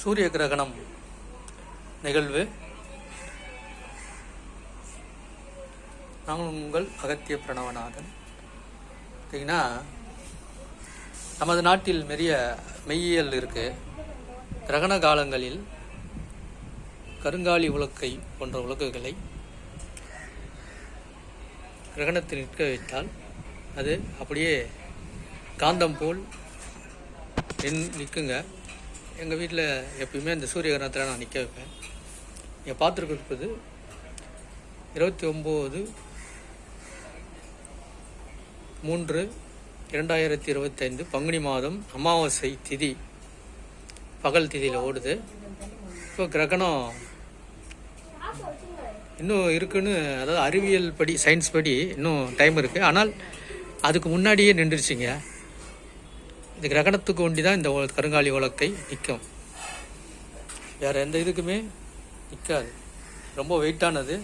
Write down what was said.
சூரிய கிரகணம் நிகழ்வு. நான் உங்கள் அகத்திய பிரணவநாதன். பார்த்தீங்கன்னா நமது நாட்டில் மெரிய மெய்யியல் இருக்கு. கிரகண காலங்களில் கருங்காலி உலக்கை போன்ற உலக்குகளை கிரகணத்தில் நிற்க வைத்தால் அது அப்படியே காந்தம் போல் நின் நிற்குங்க எங்கள் வீட்டில் எப்பயுமே அந்த சூரிய கிரகணத்தில் நான் நிற்க வைப்பேன். நீங்கள் பார்த்துருக்கிறது இருபத்தி ஒம்பது மூன்று இரண்டாயிரத்தி இருபத்தைந்து பங்குனி மாதம் அமாவாசை திதி. பகல் திதியில் ஓடுது. இப்போ கிரகணம் இன்னும் இருக்குன்னு அதாவது அறிவியல் படி சயின்ஸ் படி இன்னும் டைம் இருக்குது ஆனால் அதுக்கு முன்னாடியே நின்றுச்சுங்க இந்த கிரகணத்துக்கு ஒண்டி தான் இந்த கருங்காலி உலக்கை நிற்கும். வேறு எந்த இதுக்குமே நிற்காது. ரொம்ப வெயிட்டானது